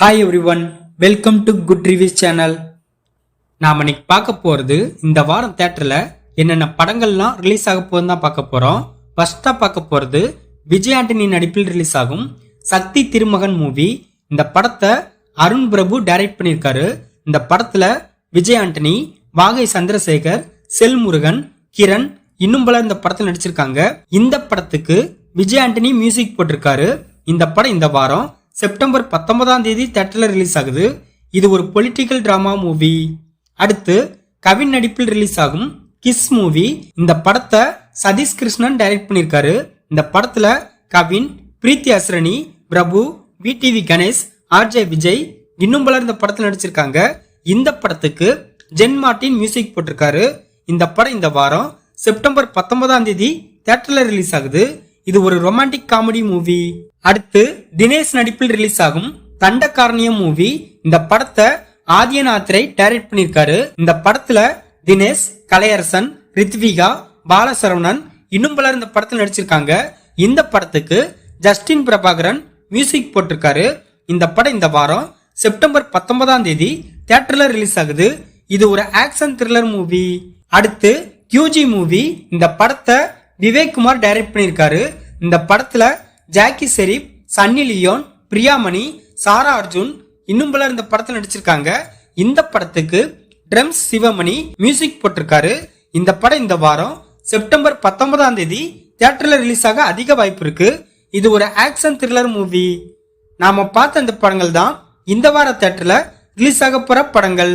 Hi everyone welcome to good reviews channel நாம் இன்னைக்கு பார்க்க போகிறது இந்த வாரம் தேட்டரில் என்னென்ன படங்கள்லாம் ரிலீஸ் ஆக போகுதுன்னு தான் பார்க்க போகிறோம் ஃபர்ஸ்ட்டாக பார்க்க போகிறது விஜய் ஆண்டனி நடிப்பில் ரிலீஸ் ஆகும் சக்தி திருமகன் மூவி இந்த படத்தை அருண் பிரபு டைரக்ட் பண்ணியிருக்காரு. இந்த படத்தில் விஜய் ஆண்டனி வாகை சந்திரசேகர் செல்முருகன் கிரண் இன்னும் பல இந்த படத்தில் நடிச்சிருக்காங்க. இந்த படத்துக்கு விஜய் ஆண்டனி மியூசிக் போட்டிருக்காரு. இந்த படம் இந்த வாரம் செப்டம்பர் பத்தொன்பதாம் தேதி தேட்டரில் ரிலீஸ் ஆகுது. இது ஒரு பொலிட்டிக்கல் ட்ராமா மூவி அடுத்து கவின் நடிப்பில் ரிலீஸ் ஆகும் கிஸ் மூவி இந்த படத்தை சதீஷ் கிருஷ்ணன் டைரக்ட் பண்ணியிருக்காரு இந்த படத்துல கவின் பிரீத்தி அஸ்ரணி பிரபு விடிவி கணேஷ் ஆர்ஜே விஜய் இன்னும் பலர் இந்த படத்தில் நடிச்சிருக்காங்க. இந்த படத்துக்கு ஜென் மார்ட்டின் மியூசிக் போட்டிருக்காரு. இந்த படம் இந்த வாரம் செப்டம்பர் பத்தொன்பதாம் தேதி தேட்டரில் ரிலீஸ் ஆகுது. இது ஒரு ரொமான்டிக் காமெடி மூவி அடுத்து தினேஷ் நடிப்பில் ரிலீஸ் ஆகும் தண்டகாரணியம் மூவி இந்த படத்தை ஆதியநாத்திரை டைரக்ட் பண்ணியிருக்காரு. இந்த படத்துல தினேஷ் கலையரசன் ரித்விகா பாலசரவணன் இன்னும் பலர் இந்த படத்தில் நடிச்சிருக்காங்க. இந்த படத்துக்கு ஜஸ்டின் பிரபாகரன் மியூசிக் போட்டிருக்காரு. இந்த படம் இந்த வாரம் செப்டம்பர் பத்தொன்பதாம் தேதி தியேட்டர்ல ரிலீஸ் ஆகுது. இது ஒரு ஆக்ஷன் த்ரில்லர் மூவி அடுத்து கியூஜி மூவி இந்த படத்தை விவேக் குமார் டைரக்ட் பண்ணியிருக்காரு. இந்த படத்தில் ஜாக்கி ஷெரீப் சன்னி லியோன் பிரியாமணி சாரா அர்ஜுன் இன்னும் பலர் இந்த படத்தில் நடிச்சிருக்காங்க. இந்த படத்துக்கு ட்ரம்ஸ் சிவமணி மியூசிக் போட்டிருக்காரு. இந்த படம் இந்த வாரம் செப்டம்பர் பத்தொன்பதாம் தேதி தியேட்டரில் ரிலீஸ் ஆக அதிக வாய்ப்பு இருக்கு. இது ஒரு ஆக்ஷன் த்ரில்லர் மூவி நாம பார்த்த இந்த படங்கள் தான் இந்த வார தேட்டரில் ரிலீஸ் ஆக போற படங்கள்.